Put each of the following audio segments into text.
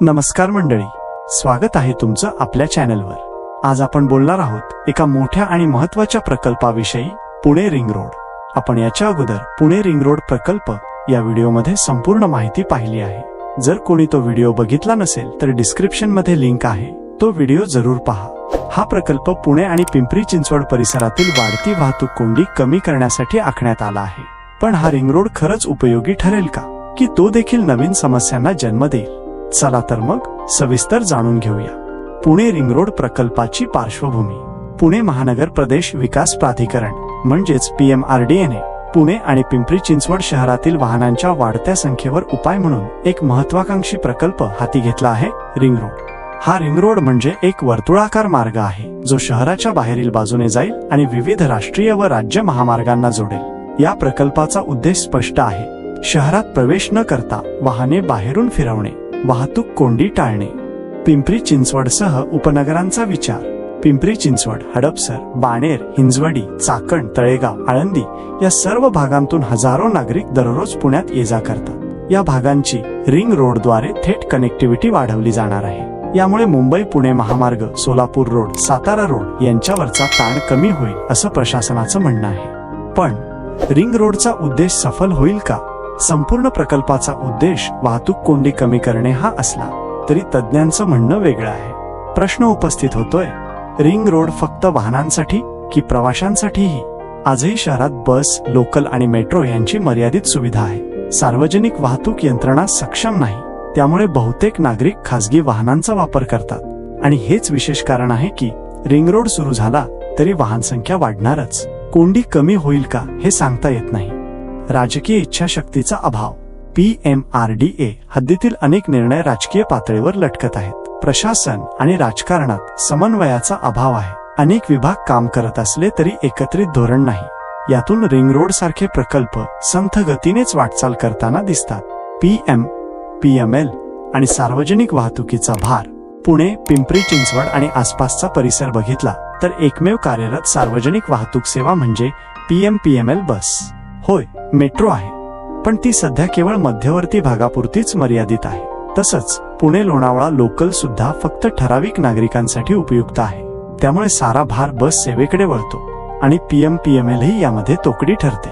नमस्कार मंडळी स्वागत आहे तुमचं आपल्या चॅनलवर. आज आपण बोलणार आहोत एका मोठ्या आणि महत्त्वाच्या प्रकल्पाविषयी पुणे रिंग रोड आपण याच्या अगोदर पुणे रिंग रोड प्रकल्प या व्हिडिओमध्ये संपूर्ण माहिती पाहिली आहे. जर कोणी तो व्हिडिओ बघितला नसेल तर डिस्क्रिप्शनमध्ये लिंक आहे. तो व्हिडिओ जरूर पहा. हा प्रकल्प पुणे आणि पिंपरी चिंचवड परिसरातील वाढती वाहतूक कोंडी कमी करण्यासाठी आखण्यात आला आहे. पण हा रिंग रोड खरंच उपयोगी ठरेल का? की तो देखील नवीन समस्यांना जन्म देईल? चला तर मग सविस्तर जाणून घेऊया. पुणे रिंग रोड प्रकल्पाची पार्श्वभूमी. पुणे महानगर प्रदेश विकास प्राधिकरण म्हणजेच पीएमआरडीएने पुणे आणि पिंपरी चिंचवड शहरातील वाहनांच्या वाढत्या संख्येवर उपाय म्हणून एक महत्वाकांक्षी प्रकल्प हाती घेतला आहे रिंग रोड हा रिंग रोड म्हणजे एक वर्तुळाकार मार्ग आहे जो शहराच्या बाहेरील बाजूने जाईल आणि विविध राष्ट्रीय व राज्य महामार्गांना जोडेल. या प्रकल्पाचा उद्देश स्पष्ट आहे. शहरात प्रवेश न करता वाहने बाहेरून फिरवणे. वाहतूक कोंडी टाळणे. पिंपरी चिंचवडसह उपनगरांचा विचार. पिंपरी चिंचवड हडपसर बाणेर हिंजवडी चाकण तळेगाव आळंदी या सर्व भागांतून हजारो नागरिक दररोज पुण्यात ये जा करतात. या भागांची रिंग रोडद्वारे थेट कनेक्टिव्हिटी वाढवली जाणार आहे. यामुळे मुंबई पुणे महामार्ग सोलापूर रोड सातारा रोड यांच्यावरचा ताण कमी होईल असं प्रशासनाचं म्हणणं आहे. पण रिंग रोडचा उद्देश सफल होईल का? संपूर्ण प्रकल्पाचा उद्देश वाहतूक कोंडी कमी करणे हा असला तरी तज्ज्ञांचं म्हणणं वेगळं आहे. प्रश्न उपस्थित होतोय. रिंग रोड फक्त वाहनांसाठी की प्रवाशांसाठीही? आजही शहरात बस लोकल आणि मेट्रो यांची मर्यादित सुविधा आहे. सार्वजनिक वाहतूक यंत्रणा सक्षम नाही. त्यामुळे बहुतेक नागरिक खासगी वाहनांचा वापर करतात. आणि हेच विशेष कारण आहे की रिंग रोड सुरू झाला तरी वाहन संख्या वाढणारच. कोंडी कमी होईल का हे सांगता येत नाही. राजकीय इच्छाशक्तीचा अभाव. P M R D A हद्दीतील अनेक निर्णय राजकीय पातळीवर लटकत आहेत. प्रशासन आणि राजकारणात समन्वयाचा अभाव आहे. अनेक विभाग काम करत असले तरी एकत्रित धोरण नाही. यातून रिंग रोड सारखे प्रकल्प संथ गतीनेच वाटचाल करताना दिसतात. P M P M L आणि सार्वजनिक वाहतुकीचा भार. पुणे पिंपरी चिंचवड आणि आसपासचा परिसर बघितला तर एकमेव कार्यरत सार्वजनिक वाहतूक सेवा म्हणजे P M P M L bus. होय मेट्रो आहे. पण ती सध्या केवळ मध्यवर्ती भागापुरतीच मर्यादित आहे. तसंच पुणे लोणावळा लोकल सुद्धा फक्त ठराविक नागरिकांसाठी उपयुक्त आहे. त्यामुळे सारा भार बस सेवेकडे वळतो आणि पीएम पीएमएल यामध्ये तोकडी ठरते.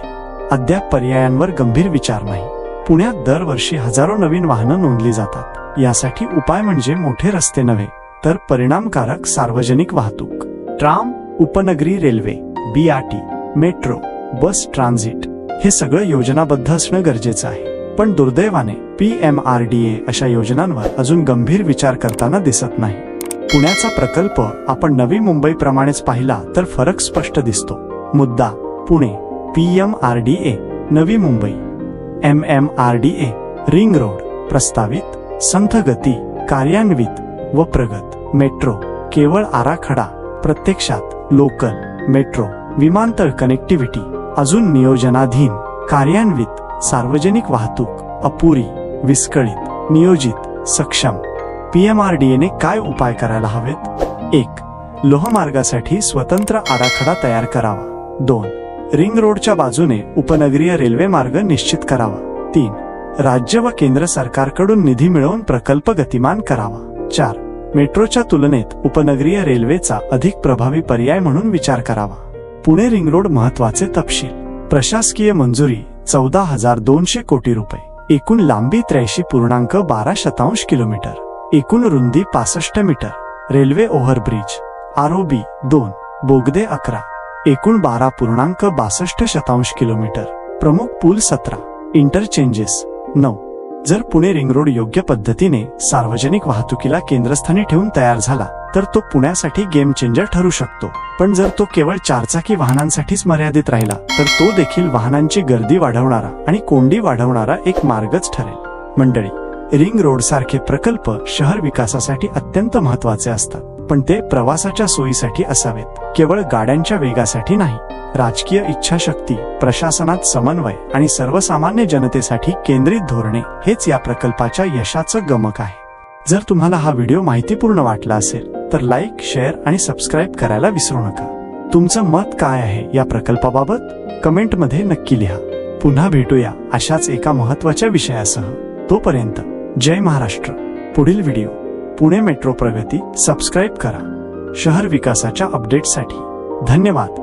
अद्याप पर्यायांवर गंभीर विचार नाही. पुण्यात दरवर्षी हजारो नवीन वाहनं नोंदली जातात. यासाठी उपाय म्हणजे मोठे रस्ते नव्हे तर परिणामकारक सार्वजनिक वाहतूक. ट्राम उपनगरी railway BRT metro bus transit. हे सगळं योजनाबद्ध असणं गरजेचं आहे. पण दुर्दैवाने P M R D A अशा योजनांवर अजून गंभीर विचार करताना दिसत नाही. पुण्याचा प्रकल्प आपण नवी मुंबई प्रमाणेच पाहिला तर फरक स्पष्ट दिसतो. मुद्दा Pune P M R D A Navi Mumbai. M M R D A ring road प्रस्तावित संथगती कार्यान्वित व प्रगत. मेट्रो केवळ आराखडा प्रत्यक्षात लोकल मेट्रो विमानतळ कनेक्टिव्हिटी अजून नियोजनाधीन कार्यान्वित सार्वजनिक वाहतूक अपुरी विस्कळीत नियोजित सक्षम. पीएमआरडीएने काय उपाय करायला हवेत? एक लोहमार्गासाठी स्वतंत्र आराखडा तयार करावा. दोन रिंग रोडच्या बाजूने उपनगरीय रेल्वे मार्ग निश्चित करावा. तीन राज्य व केंद्र सरकारकडून निधी मिळवून प्रकल्प गतिमान करावा. चार मेट्रोच्या तुलनेत उपनगरीय रेल्वेचा अधिक प्रभावी पर्याय म्हणून विचार करावा. पुणे रिंग रोड महत्त्वाचे तपशील. प्रशासकीय मंजुरी चौदा हजार दोनशे कोटी रुपये. एकूण लांबी त्र्याऐंशी पूर्णांक बारा शतांश किलोमीटर. एकूण रुंदी पासष्ट मीटर. रेल्वे ओव्हरब्रिज आरओबी दोन बोगदे अकरा. एकूण बारा पूर्णांक बासष्ट शतांश किलोमीटर. प्रमुख पूल सतरा. इंटरचेंजेस नऊ. जर पुणे रिंग रोड योग्य पद्धतीने सार्वजनिक वाहतुकीला केंद्रस्थानी ठेवून तयार झाला तर तो पुण्यासाठी गेम चेंजर ठरू शकतो. पण जर तो केवळ चारचाकी वाहनांसाठीच मर्यादित राहिला तर तो देखील वाहनांची गर्दी वाढवणारा आणि कोंडी वाढवणारा एक मार्गच ठरेल. मंडळी रिंग रोड सारखे प्रकल्प शहर विकासासाठी अत्यंत महत्त्वाचे असतात. पण ते प्रवासाच्या सोयीसाठी असावेत. केवळ गाड्यांच्या वेगासाठी नाही. राजकीय इच्छाशक्ती प्रशासनात समन्वय आणि सर्वसामान्य जनतेसाठी केंद्रित धोरणे हेच या प्रकल्पाच्या यशाचं गमक आहे. जर तुम्हाला हा व्हिडिओ माहितीपूर्ण वाटला असेल तर लाईक शेअर आणि सबस्क्राईब करायला विसरू नका. तुमचं मत काय आहे या प्रकल्पाबाबत? कमेंटमध्ये नक्की लिहा. पुन्हा भेटूया अशाच एका महत्त्वाच्या विषयासह. तोपर्यंत जय महाराष्ट्र. पुढील व्हिडिओ. पुणे मेट्रो प्रगती सबस्क्राईब करा. शहर विकासाच्या अपडेटसाठी धन्यवाद.